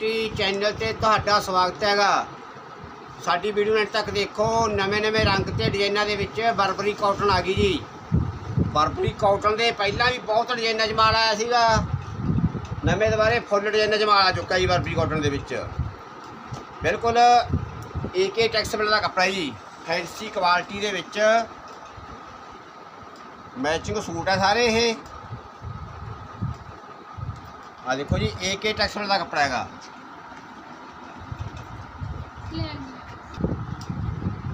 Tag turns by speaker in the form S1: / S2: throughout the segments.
S1: Quality channel ਤੇ ਤੁਹਾਡਾ ਸਵਾਗਤ ਹੈਗਾ। ਸਾਡੀ ਵੀਡੀਓ ਨੂੰ ਅੰਤ ਤੱਕ ਦੇਖੋ, ਨਵੇਂ ਨਵੇਂ ਰੰਗ ਤੇ ਡਿਜ਼ਾਈਨਾਂ ਦੇ ਵਿੱਚ ਬਰਬਰੀ ਕਾਟਨ ਆ ਗਈ ਜੀ। ਬਰਬਰੀ ਕਾਟਨ ਦੇ ਪਹਿਲਾਂ ਵੀ ਬਹੁਤ ਡਿਜ਼ਾਈਨਾਂ 'ਚ ਮਾਲ ਆਇਆ ਸੀਗਾ। ਨਵੇਂ ਦੁਬਾਰੇ ਫੁੱਲ ਡਿਜ਼ਾਈਨਾਂ 'ਚ ਆ ਚੁੱਕਾ ਜੀ ਬਰਬਰੀ ਕਾਟਨ ਦੇ ਵਿੱਚ। ਬਿਲਕੁਲ ਏਕੇ ਟੈਕਸਟਾਈਲ ਦਾ ਕੱਪੜਾ ਜੀ। ਫੈਂਸੀ ਕੁਆਲਿਟੀ ਦੇ ਵਿੱਚ ਮੈਚਿੰਗ ਸੂਟ ਹੈ ਸਾਰੇ ਇਹ। ਆ ਦੇਖੋ ਜੀ ਏਕੇ ਟੈਕਸਟਾਈਲ ਦਾ ਕੱਪੜਾ ਹੈਗਾ।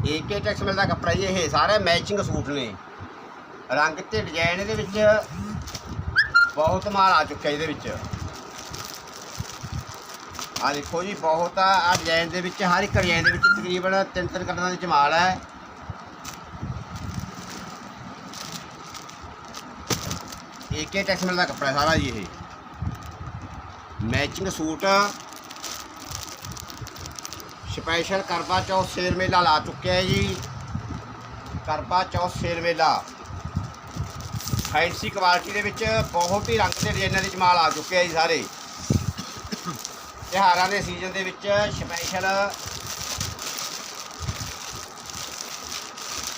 S1: ਏਕੇ ਟੈਕਸਟਾਈਲ ਦਾ ਕੱਪੜਾ ਜੀ ਇਹ, ਸਾਰੇ ਮੈਚਿੰਗ ਸੂਟ ਨੇ। ਰੰਗ ਤੇ ਡਿਜ਼ਾਈਨ ਇਹਦੇ ਵਿੱਚ ਬਹੁਤ ਮਾਲ ਆ ਚੁੱਕਿਆ ਇਹਦੇ ਵਿੱਚ। ਆ ਦੇਖੋ ਜੀ, ਬਹੁਤ ਆ ਆ ਡਿਜ਼ਾਈਨ ਦੇ ਵਿੱਚ, ਹਰ ਇੱਕ ਡਿਜ਼ਾਈਨ ਦੇ ਵਿੱਚ ਤਕਰੀਬਨ ਤਿੰਨ ਤਿੰਨ ਕਲਰਾਂ ਦੇ ਵਿੱਚ ਮਾਲ ਹੈ। ਏਕੇ ਟੈਕਸਟਾਈਲ ਦਾ ਕੱਪੜਾ ਸਾਰਾ ਜੀ ਇਹ। ਮੈਚਿੰਗ ਸੂਟ ਸਪੈਸ਼ਲ ਕਰਵਾ ਚੌਥ ਸੇਲ ਮੇਲਾ ਲਾ ਚੁੱਕਿਆ ਹੈ ਜੀ। ਕਰਵਾ ਚੌਥ ਸੇਲ ਮੇਲਾ। ਫੈਂਸੀ ਕੁਆਲਿਟੀ ਦੇ ਵਿੱਚ ਬਹੁਤ ਹੀ ਰੰਗ ਦੇ ਡਿਜ਼ਾਈਨਾਂ ਦੇ ਜਮਾਲ ਆ ਚੁੱਕੇ ਆ ਜੀ ਸਾਰੇ। ਤਿਉਹਾਰਾਂ ਦੇ ਸੀਜ਼ਨ ਦੇ ਵਿੱਚ ਸਪੈਸ਼ਲ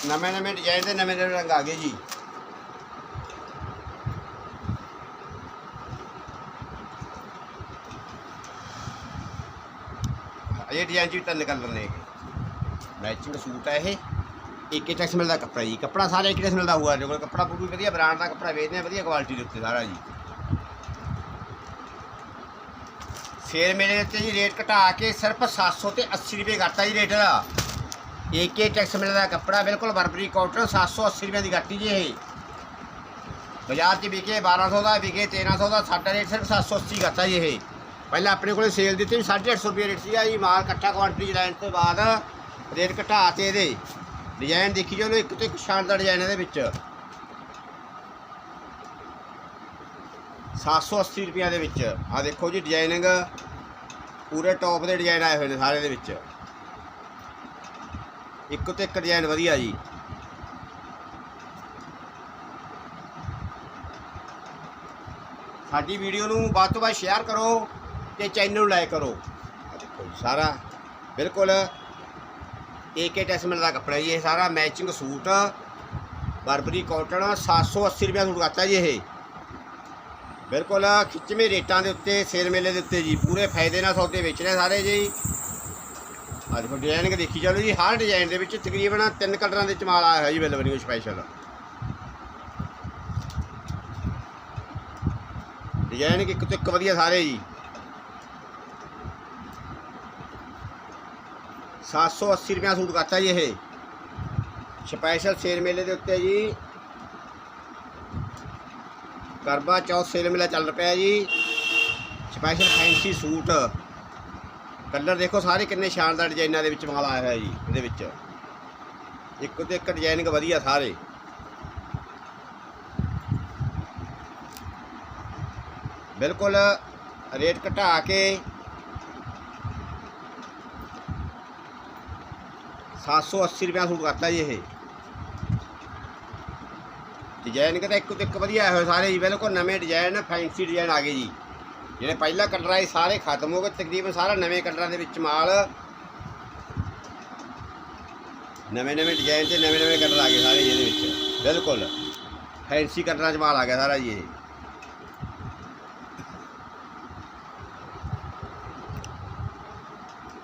S1: ਨਵੇਂ ਨਵੇਂ ਡਿਜ਼ਾਈਨ ਦੇ ਨਵੇਂ ਨਵੇਂ ਰੰਗ ਆ ਗਏ ਜੀ। ਅਜੇ ਡਿਜ਼ਾਈਨ ਚ ਵੀ ਤਿੰਨ ਕਲਰ ਨੇ ਮੈਚਿੰਗ ਸੂਟ ਹੈ ਇਹ। ਇੱਕ ਟੈਕਸ ਮਿਲਦਾ ਕੱਪੜਾ ਜੀ। ਕੱਪੜਾ ਸਾਰਾ ਇੱਕ ਟੈਕਸ ਮਿਲਦਾ ਹੋਊਗਾ। ਜੇ ਕੋਲ ਕੱਪੜਾ ਪੂਰੀ ਵਧੀਆ ਬ੍ਰਾਂਡ ਦਾ ਕੱਪੜਾ ਵੇਚਦੇ ਆ, ਵਧੀਆ ਕੁਆਲਿਟੀ ਦੇ ਉੱਤੇ ਸਾਰਾ ਜੀ। ਫੇਰ ਮੇਰੇ ਉੱਤੇ ਜੀ ਰੇਟ ਘਟਾ ਕੇ ਸਿਰਫ 700 ਤੇ 80 ਰੁਪਏ ਕਰਤਾ ਜੀ ਰੇਟ ਦਾ ਇੱਕ ਟੈਕਸ ਮਿਲਦਾ ਕੱਪੜਾ ਬਿਲਕੁਲ ਬਰਬਰੀ ਕਾਟਨ 780 ਰੁਪਏ ਦੀ ਗੱਟੀ ਜੀ ਇਹ। ਬਾਜ਼ਾਰ 'ਚ ਵਿਕੇ 1200 ਦਾ, ਵਿਕੇ 1300 ਦਾ, ਸਾਡਾ ਰੇਟ ਸਿਰਫ 780 ਕਰਤਾ ਜੀ ਇਹ। ਪਹਿਲਾਂ ਆਪਣੇ ਕੋਲੇ ਸੇਲ ਦਿੱਤੀ ਸੀ 850 ਰੁਪਏ ਰੇਟ ਸੀਗਾ ਜੀ, ਮਾਲ ਇਕੱਠਾ ਕੁਆਂਟੀਟੀ ਲੈਣ ਤੋਂ ਬਾਅਦ ਰੇਟ ਘਟਾ ਤੇ ਇਹਦੇ। ਡਿਜ਼ਾਈਨ ਦੇਖੀ ਜਾਓ ਇੱਕ ਤੋਂ ਇੱਕ ਸ਼ਾਨਦਾਰ ਡਿਜ਼ਾਈਨ ਇਹਦੇ ਵਿੱਚ। 780 ਰੁਪਈਆ ਦੇ ਵਿੱਚ। ਆ ਦੇਖੋ ਜੀ ਡਿਜ਼ਾਈਨਿੰਗ ਪੂਰੇ ਟੌਪ ਦੇ ਡਿਜ਼ਾਈਨ ਆਏ ਹੋਏ ਨੇ ਸਾਰੇ ਦੇ ਵਿੱਚ। ਇੱਕ ਤੋਂ ਇੱਕ ਡਿਜ਼ਾਈਨ ਵਧੀਆ ਜੀ। ਸਾਡੀ ਵੀਡੀਓ ਨੂੰ ਵੱਧ ਤੋਂ ਵੱਧ ਸ਼ੇਅਰ ਕਰੋ। ਤੇ ਚੈਨਲ ਨੂੰ ਲਾਈਕ ਕਰੋ। ਦੇਖੋ ਸਾਰਾ। ਬਿਲਕੁਲ ਏਕੇ ਟੈਸਮਲ ਦਾ ਕੱਪੜਾ ਜੀ ਇਹ ਸਾਰਾ ਮੈਚਿੰਗ ਸੂਟ, ਬਰਬਰੀ ਕਾਟਨ 780 ਰੁਪਏ ਸੂਟ ਕਰਤਾ ਜੀ ਇਹ। ਬਿਲਕੁਲ ਖਿੱਚਵੇਂ ਰੇਟਾਂ ਦੇ ਉੱਤੇ, ਸੇਲ ਮੇਲੇ ਦੇ ਉੱਤੇ ਜੀ, ਪੂਰੇ ਫਾਇਦੇ ਨਾਲ ਸੌਦੇ ਵੇਚ ਰਹੇ ਸਾਰੇ ਜੀ। ਆ ਦੇਖੋ ਡਿਜ਼ਾਈਨਿੰਗ ਦੇਖੀ ਚਲੋ ਜੀ, ਹਰ ਡਿਜ਼ਾਈਨ ਦੇ ਵਿੱਚ ਤਕਰੀਬਨ ਤਿੰਨ ਕਲਰਾਂ ਦੇ ਚਮਾਲ ਆਇਆ ਹੋਇਆ ਜੀ ਬਿਲਵਰਿੰਗ ਸਪੈਸ਼ਲ ਡਿਜ਼ਾਈਨ ਇੱਕ ਤੋਂ ਇੱਕ ਵਧੀਆ ਸਾਰੇ ਜੀ। 780 ਰੁਪਏ ਸੂਟ ਕਰਤਾ ਜੀ ਇਹ। ਸਪੈਸ਼ਲ ਸੇਲ ਮੇਲੇ ਦੇ ਉੱਤੇ ਜੀ। ਕਰਵਾ ਚੌਥ ਸੇਲ ਮੇਲਾ ਚੱਲ ਪਿਆ ਜੀ। Special fancy suit. ਕਲਰ ਦੇਖੋ ਸਾਰੇ ਕਿੰਨੇ ਸ਼ਾਨਦਾਰ ਡਿਜ਼ਾਈਨਾਂ ਦੇ ਵਿੱਚ ਮਾਲ ਆਇਆ ਹੋਇਆ ਜੀ, ਇਹਦੇ ਵਿੱਚ। ਇੱਕ ਤੋਂ ਇੱਕ ਡਿਜ਼ਾਈਨਿੰਗ ਵਧੀਆ ਸਾਰੇ। ਬਿਲਕੁਲ ਰੇਟ ਘਟਾ ਕੇ 780 ਰੁਪਏ ਸੂਟ ਕਰਤਾ ਜੀ ਇਹ। ਡਿਜ਼ਾਈਨ ਕਿਤੇ ਇੱਕ ਤੋਂ ਇੱਕ ਵਧੀਆ ਆਏ ਹੋਏ ਸਾਰੇ ਜੀ, ਬਿਲਕੁਲ ਨਵੇਂ ਡਿਜ਼ਾਈਨ ਫੈਂਸੀ ਡਿਜ਼ਾਈਨ ਆ ਗਏ ਜੀ। ਜਿਹੜੇ ਪਹਿਲਾਂ ਕਲਰ ਆਏ ਸਾਰੇ ਖਤਮ ਹੋ ਗਏ, ਤਕਰੀਬਨ ਸਾਰਾ ਨਵੇਂ ਕਲਰਾਂ ਦੇ ਵਿੱਚ ਮਾਲ। ਨਵੇਂ ਨਵੇਂ ਡਿਜ਼ਾਈਨ ਤੇ ਨਵੇਂ ਨਵੇਂ ਕਲਰ ਆ ਗਏ ਸਾਰੇ ਜੀ ਇਹਦੇ ਵਿੱਚ, ਬਿਲਕੁਲ। ਫੈਂਸੀ ਕਲਰਾਂ 'ਚ ਮਾਲ ਆ ਗਿਆ ਸਾਰਾ ਜੀ ਇਹ।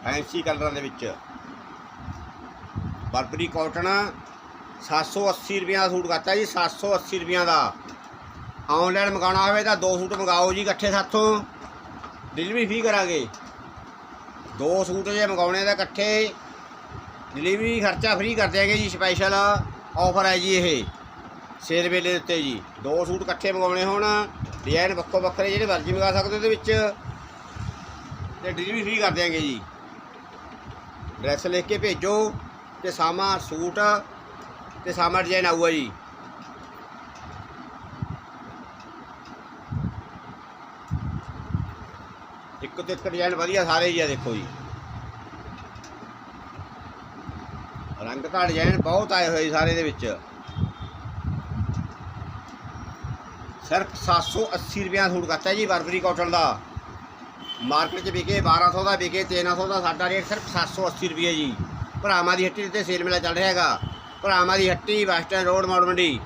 S1: ਫੈਂਸੀ ਕਲਰਾਂ ਦੇ ਵਿੱਚ। ਬਰਬਰੀ ਕਾਟਨ 780 ਰੁਪਏ ਦਾ ਸੂਟ ਕਰਤਾ ਜੀ 780 ਰੁਪਏ ਦਾ। ਆਨਲਾਈਨ ਮੰਗਾਉਣਾ ਹੋਵੇ ਤਾਂ ਦੋ ਸੂਟ ਮੰਗਾਓ ਜੀ ਇਕੱਠੇ ਸਾਥੋਂ। ਡਿਲੀਵਰੀ ਫ੍ਰੀ ਕਰਾਂਗੇ। ਦੋ ਸੂਟ ਜੇ ਮੰਗਾਉਣੇ ਤਾਂ ਇਕੱਠੇ। ਡਿਲੀਵਰੀ ਖਰਚਾ ਫ੍ਰੀ ਕਰ ਦਿਆਂਗੇ ਜੀ ਸਪੈਸ਼ਲ ਆਫਰ ਹੈ ਜੀ ਇਹ। ਸੇਲ ਵੇਲੇ ਦੇ ਉੱਤੇ ਜੀ। ਦੋ ਸੂਟ ਇਕੱਠੇ ਮੰਗਾਉਣੇ ਹੋਣ ਡਿਜ਼ਾਈਨ ਵੱਖੋ ਵੱਖਰੇ ਜਿਹੜੇ ਮਰਜ਼ੀ ਮੰਗਾ ਸਕਦੇ ਉਹਦੇ ਵਿੱਚ। ਤੇ ਡਿਲੀਵਰੀ ਫ੍ਰੀ ਕਰ ਦਿਆਂਗੇ ਜੀ। ਡਰੈਸ ਲਿਖ ਕੇ ਭੇਜੋ। ਤੇ ਸਾਮਾ ਸੂਟ, ਤੇ ਸਾਮਾ ਡਿਜ਼ਾਈਨ ਆਊਗਾ ਜੀ। ਇੱਕ ਤੋਂ ਇੱਕ ਡਿਜ਼ਾਈਨ ਵਧੀਆ, ਸਾਰੇ ਜੀ ਆ ਦੇਖੋ ਜੀ। ਰੰਗ ਤਾਂ ਡਿਜ਼ਾਈਨ ਬਹੁਤ ਆਏ ਹੋਏ ਜੀ ਸਾਰੇ ਦੇ ਵਿੱਚ। ਸਿਰਫ 780 ਰੁਪਏ ਦਾ ਸੂਟ ਕਰਤਾ ਜੀ ਬਰਬਰੀ ਕਾਟਨ ਦਾ। ਮਾਰਕੀਟ 'ਚ ਵਿਕੇ 1200 ਦਾ ਵਿਕੇ 1300 ਦਾ ਸਾਡਾ ਰੇਟ ਸਿਰਫ 780 ਰੁਪਏ ਜੀ। ਭਰਾਵਾਂ ਦੀ ਹੱਟੀ ਤੇ ਸੇਲ ਮੇਲਾ ਚੱਲ ਰਿਹਾ ਹੈਗਾ। ਭਰਾਵਾਂ ਦੀ ਹੱਟੀ ਬੱਸ ਸਟੈਂਡ ਰੋਡ ਮੋੜ ਮੰਡੀ